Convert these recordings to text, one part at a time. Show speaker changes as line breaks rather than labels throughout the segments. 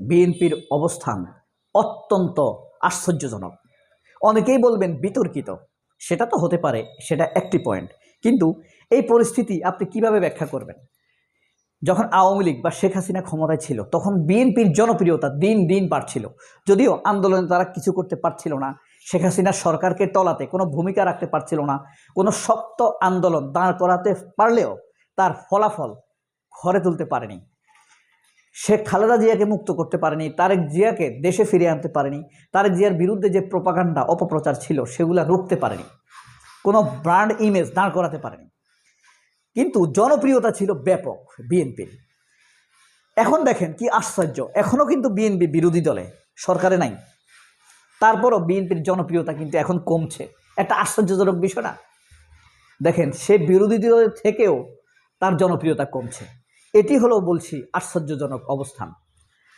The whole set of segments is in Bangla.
বিএনপির অবস্থান অত্যন্ত আশ্চর্যজনক। অনেকেই বলবেন বিতর্কিত, সেটা তো হতে পারে, সেটা একটি পয়েন্ট কিন্তু এই পরিস্থিতি আপনি কীভাবে ব্যাখ্যা করবেন? যখন আওয়ামী লীগ বা শেখ হাসিনা ক্ষমতায় ছিল, তখন বিএনপির জনপ্রিয়তা দিন দিন বাড়ছিল। যদিও আন্দোলনে তারা কিছু করতে পারছিল না, শেখ হাসিনা সরকারকে টলাতে কোনো ভূমিকা রাখতে পারছিল না, কোনো শক্ত আন্দোলন দাঁড় করাতে পারলেও তার ফলাফল ঘরে তুলতে পারেনি। শেখ খালেদা জিয়াকে মুক্ত করতে পারেনি, তারেক জিয়াকে দেশে ফিরিয়ে আনতে পারেনি, তারেক জিয়ার বিরুদ্ধে যে প্রপাগান্ডা, অপপ্রচার ছিল, সেগুলো রুখতে পারেনি, কোনো ব্র্যান্ড ইমেজ দাঁড় করাতে পারেনি। কিন্তু জনপ্রিয়তা ছিল ব্যাপক বিএনপির এখন দেখেন কি আশ্চর্য এখনও কিন্তু বিএনপি বিরোধী দলে, সরকারে নাই। তারপরও বিএনপির জনপ্রিয়তা কিন্তু এখন কমছে। একটা আশ্চর্যজনক বিষয় না? দেখেন সে বিরোধী দলের থেকেও তার জনপ্রিয়তা কমছে। এটি হলো বলছি আশ্চর্যজনক অবস্থান।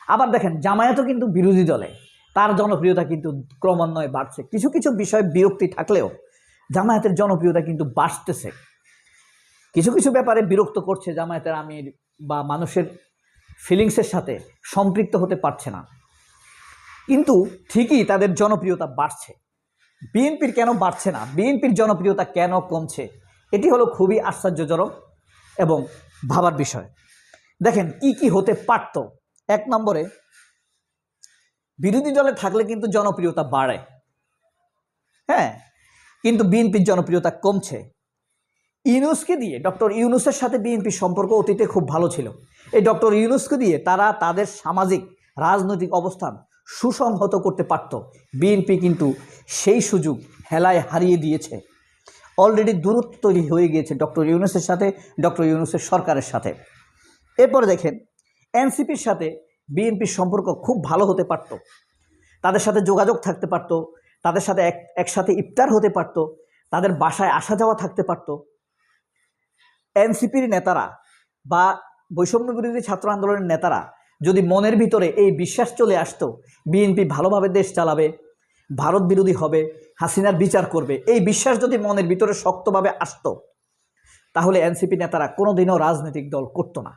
আবার দেখেন, জামায়াতও কিন্তু বিরোধী দলে। তার জনপ্রিয়তা কিন্তু ক্রমান্বয়ে বাড়ছে। কিছু কিছু বিষয়ে বিরক্তি থাকলেও জামায়াতের জনপ্রিয়তা কিন্তু বাড়তেছে। কিছু কিছু ব্যাপারে বিরক্ত করছে জামায়াতের আমির বা মানুষের ফিলিংসের সাথে সম্পৃক্ত হতে পারছে না। কিন্তু ঠিকই তাদের জনপ্রিয়তা বাড়ছে। বিএনপির কেন বাড়ছে না? বিএনপির জনপ্রিয়তা কেন কমছে? এটি হলো খুবই আশ্চর্যজনক এবং ভাবার বিষয়। দেখেন কি কি হতে পারত। এক নম্বরে, বিরোধী দলে থাকলে কিন্তু জনপ্রিয়তা বাড়ে। হ্যাঁ কিন্তু বিএনপির জনপ্রিয়তা কমছে। ইউনুসকে দিয়ে, ডক্টর ইউনুসের সাথে বিএনপির সম্পর্ক অতীতে খুব ভালো ছিল। এই ডক্টর ইউনুসকে দিয়ে তারা তাদের সামাজিক, রাজনৈতিক অবস্থান সুসংহত করতে পারত। বিএনপি কিন্তু সেই সুযোগ হেলায় হারিয়ে দিয়েছে। অলরেডি দূরত্ব তৈরি হয়ে গিয়েছে ডক্টর ইউনুসের সাথে, ডক্টর ইউনুসের সরকারের সাথে। এরপরে দেখেন, এনসিপির সাথে বিএনপির সম্পর্ক খুব ভালো হতে পারত। তাদের সাথে যোগাযোগ থাকতে পারত, তাদের সাথে এক, একসাথে ইফতার হতে পারত, তাদের বাসায় আসা যাওয়া থাকতে পারত। এনসিপির নেতারা বা বৈষম্য বিরোধী ছাত্র আন্দোলনের নেতারা যদি মনের ভিতরে এই বিশ্বাস চলে আসতো, বিএনপি ভালোভাবে দেশ চালাবে, ভারত বিরোধী হবে, হাসিনার বিচার করবে, এই বিশ্বাস যদি মনের ভিতরে শক্তভাবে আসতো, তাহলে এনসিপি নেতারা কোনোদিনও রাজনৈতিক দল করতো না।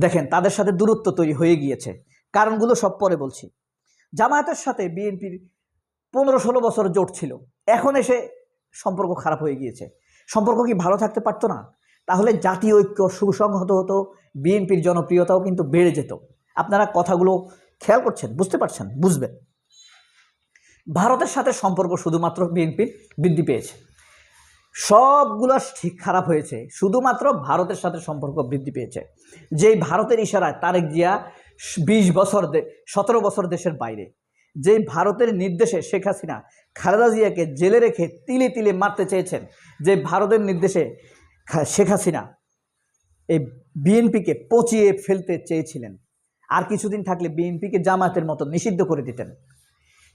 দেখেন, তাদের সাথে দূরত্ব তৈরি হয়ে গিয়েছে। কারণগুলো সব পরে বলছি। জামায়াতের সাথে বিএনপির পনেরো ষোলো বছর জোট ছিল। এখন এসে সম্পর্ক খারাপ হয়ে গিয়েছে। সম্পর্ক কি ভালো থাকতে পারতো না? তাহলে জাতীয় ঐক্য সুসংহত হতো, বিএনপির জনপ্রিয়তাও কিন্তু বেড়ে যেত। আপনারা কথাগুলো খেয়াল করছেন, বুঝতে পারছেন, বুঝবেন। ভারতের সাথে সম্পর্ক শুধুমাত্র বিএনপির বৃদ্ধি পেয়েছে। সবগুলো ঠিক খারাপ হয়েছে। শুধুমাত্র ভারতের সাথে সম্পর্ক বৃদ্ধি পেয়েছে। যেই ভারতের ইশারায় তারেক জিয়া বিশ বছর সতেরো বছর দেশের বাইরে। যেই ভারতের নির্দেশে শেখ হাসিনা খালেদা জিয়াকে জেলে রেখে তিলে তিলে মারতে চেয়েছেন যে ভারতের নির্দেশে শেখ হাসিনা এই বিএনপিকে পচিয়ে ফেলতে চেয়েছিলেন। আর কিছুদিন থাকলে বিএনপিকে জামায়াতের মতো নিষিদ্ধ করে দিতেন।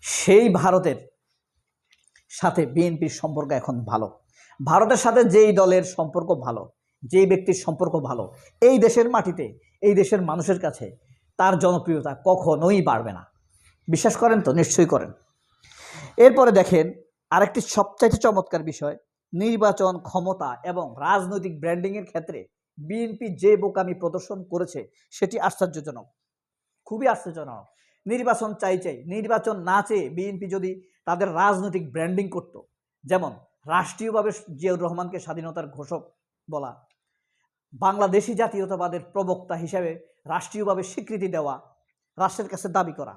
সেই ভারতের সাথে বিএনপির সম্পর্ক এখন ভালো। ভারতের সাথে যেই দলের সম্পর্ক ভালো, যেই ব্যক্তির সম্পর্ক ভালো, এই দেশের মাটিতে, এই দেশের মানুষের কাছে তার জনপ্রিয়তা কখনোই বাড়বে না। বিশ্বাস করেন তো? নিশ্চয়ই করেন। এরপরে দেখেন আরেকটি সবচাইতে চমৎকার বিষয়, নির্বাচন ক্ষমতা এবং রাজনৈতিক ব্র্যান্ডিংয়ের ক্ষেত্রে বিএনপি যে বোকামি প্রদর্শন করেছে, সেটি আশ্চর্যজনক। খুবই আশ্চর্যজনক। নির্বাচন চাই চাই, নির্বাচন না চেয়ে বিএনপি যদি তাদের রাজনৈতিক ব্র্যান্ডিং করত, যেমন রাষ্ট্রীয়ভাবে জিয়াউর রহমানকে স্বাধীনতার ঘোষক বলা, বাংলাদেশি জাতীয়তাবাদের প্রবক্তা হিসেবে রাষ্ট্রীয়ভাবে স্বীকৃতি দেওয়া রাষ্ট্রের কাছে দাবি করা,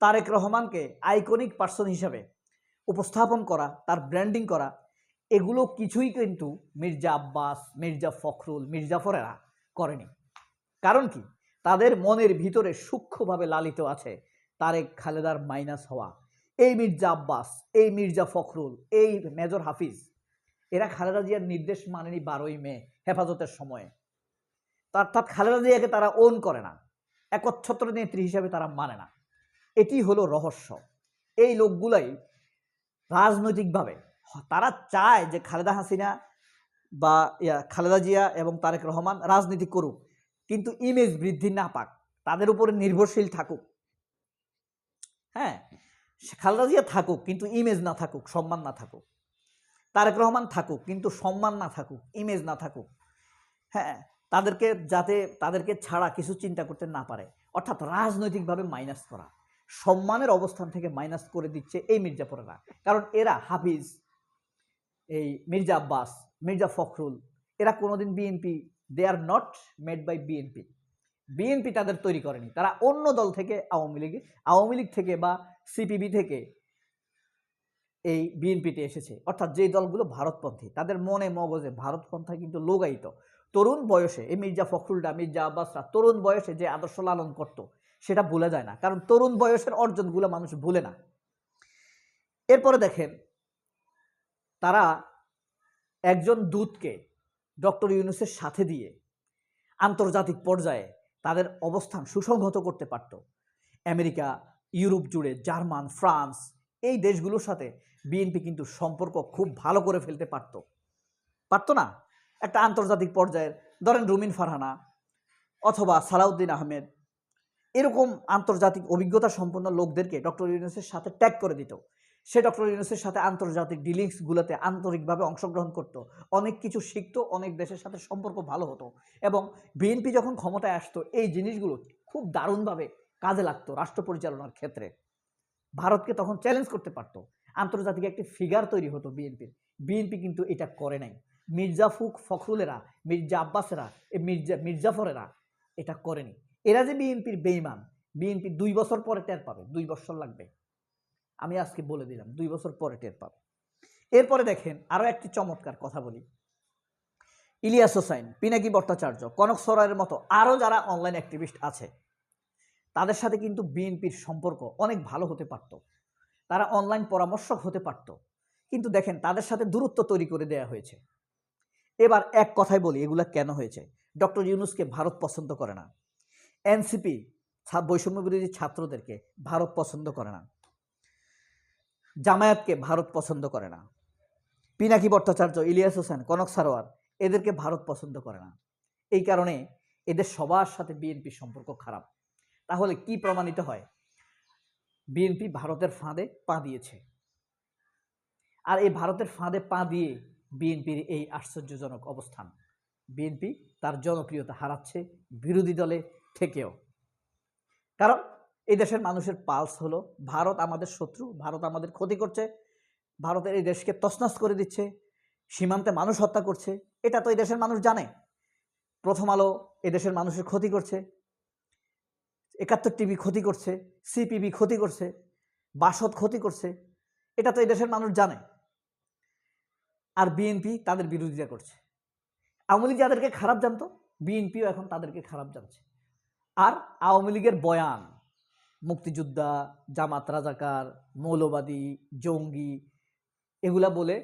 তারেক রহমানকে আইকনিক পার্সন হিসেবে উপস্থাপন করা, তার ব্র্যান্ডিং করা, এগুলো কিছুই কিন্তু মির্জা আব্বাস, মির্জা ফখরুল মির্জাফরেরা করেনি। কারণ কি? তাদের মনের ভিতরে সূক্ষ্মভাবে লালিত আছে তারেক খালেদার মাইনাস হওয়া। এই মির্জা আব্বাস এই মির্জা ফখরুল এই মেজর হাফিজ এরা খালেদা জিয়ার নির্দেশ মানেনি বারোই মে হেফাজতের সময়ে। অর্থাৎ খালেদা জিয়াকে তারা ওন করে না একচ্ছত্র নেত্রী হিসাবে তারা মানে না। এটি হলো রহস্য। এই লোকগুলাই রাজনৈতিকভাবে তারা চায় যে খালেদা হাসিনা বা ইয়া, খালেদা জিয়া এবং তারেক রহমান রাজনীতি করুক কিন্তু ইমেজ বৃদ্ধি না পাক তাদের উপরে নির্ভরশীল থাকুক। হ্যাঁ খালেদা জিয়া থাকুক, কিন্তু ইমেজ না থাকুক, সম্মান না থাকুক। তারেক রহমান থাকুক, কিন্তু সম্মান না থাকুক ইমেজ না থাকুক। হ্যাঁ তাদেরকে যাতে, তাদেরকে ছাড়া কিছু চিন্তা করতে না পারে, অর্থাৎ রাজনৈতিকভাবে মাইনাস করা। সম্মানের অবস্থান থেকে মাইনাস করে দিচ্ছে এই মির্জাপুরেরা। কারণ এরা হাফিজ, এই মির্জা আব্বাস, মির্জা ফখরুল, এরা কোনোদিন BNP they are not made by BNP BNP তাদের তৈরি করেনি। তারা অন্য দল থেকে, আওয়ামী লীগ আওয়ামী লীগ থেকে বা সিপিবি থেকে এই বিএনপিতে এসেছে। অর্থাৎ যে দলগুলো ভারতপন্থী, তাদের মনে মগজে ভারতপন্থা কিন্তু লোগায়িত তরুণ বয়সে, এই মির্জা ফখরুলরা মির্জা আব্বাসরা তরুণ বয়সে যে আদর্শ লালন করত, সেটা ভুলে যায় না। কারণ তরুণ বয়সের অর্জনগুলো মানুষ ভুলে না। এরপরে দেখেন, তারা একজন দূতকে ডক্টর ইউনুসের সাথে দিয়ে আন্তর্জাতিক পর্যায়ে তাদের অবস্থান সুসংহত করতে পারত। আমেরিকা, ইউরোপ জুড়ে জার্মান, ফ্রান্স এই দেশগুলোর সাথে বিএনপি কিন্তু সম্পর্ক খুব ভালো করে ফেলতে পারত। পারতো না? একটা আন্তর্জাতিক পর্যায়ের, ধরেন রুমিন ফারহানা অথবা সালাউদ্দিন আহমেদ, এরকম আন্তর্জাতিক অভিজ্ঞতা সম্পন্ন লোকদেরকে ডক্টর ইউনুসের সাথে ট্যাগ করে দিত। সে ডক্টর ইউনুসের সাথে আন্তর্জাতিক ডিলিংসগুলোতে আন্তরিকভাবে অংশগ্রহণ করত। অনেক কিছু শিখতো, অনেক দেশের সাথে সম্পর্ক ভালো হতো এবং বিএনপি যখন ক্ষমতায় আসতো, এই জিনিসগুলো খুব দারুণভাবে কাজে লাগতো রাষ্ট্র পরিচালনার ক্ষেত্রে। ভারতকে তখন চ্যালেঞ্জ করতে পারতো। আন্তর্জাতিক একটি ফিগার তৈরি হতো বিএনপির বিএনপি কিন্তু এটা করে নাই। মির্জা ফুক ফখরুলেরা, মির্জা আব্বাসেরা মির্জা, মির্জাফরেরা এটা করেনি। এরা যে বিএনপির বেইমান বিএনপি দুই বছর পরে টের পাবে, দুই বছর লাগবে। আমি আজকে বলে দিলাম, দুই বছর পরে টের পাবে। এরপরে দেখেন আরও একটি চমৎকার কথা বলি। ইলিয়াস হোসাইন, পিনাকি ভট্টাচার্য, কনক সরায়ের মতো আরও যারা অনলাইন অ্যাক্টিভিস্ট আছে, তাদের সাথে কিন্তু বিএনপির সম্পর্ক অনেক ভালো হতে পারত। তারা অনলাইন পরামর্শক হতে পারত। কিন্তু দেখেন তাদের সাথে দূরত্ব তৈরি করে দেয়া হয়েছে। এবার এক কথাই বলি, এগুলা কেন হয়েছে? ডক্টর ইউনুসকে ভারত পছন্দ করে না। এনসিপি বৈষম্য বিরোধী ছাত্রদেরকে ভারত পছন্দ করে না। জামায়াতকে ভারত পছন্দ করে না। পিনাকি ভট্টাচার্য, ইলিয়াস হোসেন, কনক সারোয়ার এদেরকে ভারত পছন্দ করে না। এই কারণে এদের সবার সাথে বিএনপির সম্পর্ক খারাপ। তাহলে কি প্রমাণিত হয়? বিএনপি ভারতের ফাঁদে পা দিয়েছে। আর এই ভারতের ফাঁদে পা দিয়ে বিএনপির এই আশ্চর্যজনক অবস্থান। বিএনপি তার জনপ্রিয়তা হারাচ্ছে বিরোধী দলে থেকেও। কারণ এই দেশের মানুষের পালস হলো, ভারত আমাদের শত্রু, ভারত আমাদের ক্ষতি করছে, ভারতের এই দেশকে তছনছ করে দিচ্ছে, সীমান্তে মানুষ হত্যা করছে, এটা তো এই দেশের মানুষ জানে। প্রথম আলো এদেশের মানুষের ক্ষতি করছে, একাত্তর টিভি ক্ষতি করছে সিপিবি ক্ষতি করছে, বাসদ ক্ষতি করছে, এটা তো এই দেশের মানুষ জানে। আর বিএনপি তাদের বিরোধিতা করছে। আওয়ামী লীগ যাদেরকে খারাপ জানতো বিএনপিও এখন তাদেরকে খারাপ জানছে। আর আওয়ামী লীগের বয়ান মুক্তিযোদ্ধা, জামাত রাজাকার, মৌলবাদী, জঙ্গি এগুলা বলে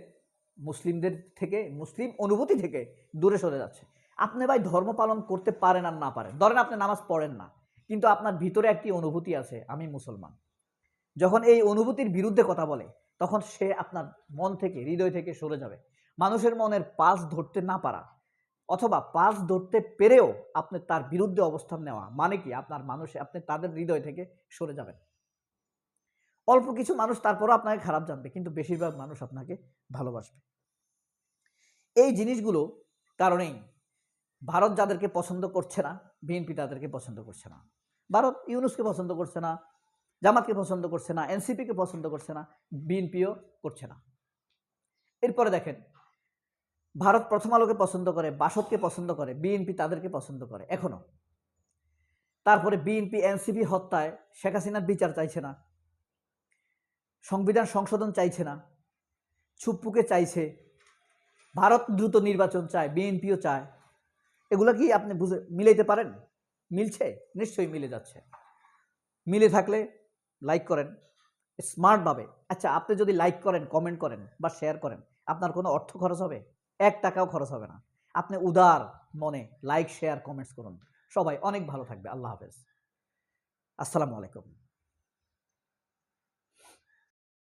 মুসলিমদের থেকে, মুসলিম অনুভূতি থেকে দূরে সরে যাচ্ছে। আপনি ভাই ধর্ম পালন করতে পারেন আর না পারেন। ধরেন আপনি নামাজ পড়েন না, কিন্তু আপনার ভিতরে একটি অনুভূতি আছে, আমি মুসলমান। যখন এই অনুভূতির বিরুদ্ধে কথা বলে, তখন সে আপনার মন থেকে, হৃদয় থেকে সরে যাবে। মানুষের মনের পাশ ধরতে না পারা অথবা পাশ ধরতে পেরেও আপনি তার বিরুদ্ধে অবস্থান নেওয়া মানে কি? আপনার মানুষে, আপনি তাদের হৃদয় থেকে সরে যাবেন। অল্প কিছু মানুষ তারপরও আপনাকে খারাপ জানবে, কিন্তু বেশিরভাগ মানুষ আপনাকে ভালোবাসবে। এই জিনিসগুলো কারণেই ভারত যাদেরকে পছন্দ করছে না, বিএনপি তাদেরকে পছন্দ করছে না। ভারত ইউনুসকে পছন্দ করছে না, জামাতকে পছন্দ করছে না, এনসিপিকে পছন্দ করছে না, বিএনপিও করছে না। এরপরে দেখেন ভারত প্রথম আলোকে পছন্দ করে, বাসদকে পছন্দ করে, বিএনপি তাদেরকে পছন্দ করে, এখনও। তারপরে বিএনপি, এনসিপি হত্যায় শেখ হাসিনার বিচার চাইছে না। সংবিধান সংশোধন চাইছে না। ছুপ্পুকে চাইছে। ভারত দ্রুত নির্বাচন চায়, বিএনপিও চায়। এগুলো কি আপনি বুঝে, মিলাইতে পারেন? মিলছে? নিশ্চয়ই মিলে যাচ্ছে। মিলে থাকলে লাইক করেন। স্মার্টভাবে। আচ্ছা আপনি যদি লাইক করেন, কমেন্ট করেন বা শেয়ার করেন, আপনার কোনো অর্থ খরচ হবে? এক টাকাও খরচ হবে না। আপনি উদার মনে লাইক শেয়ার কমেন্টস করুন। সবাই অনেক ভালো থাকবে। আল্লাহ হাফেজ। আসসালামু আলাইকুম।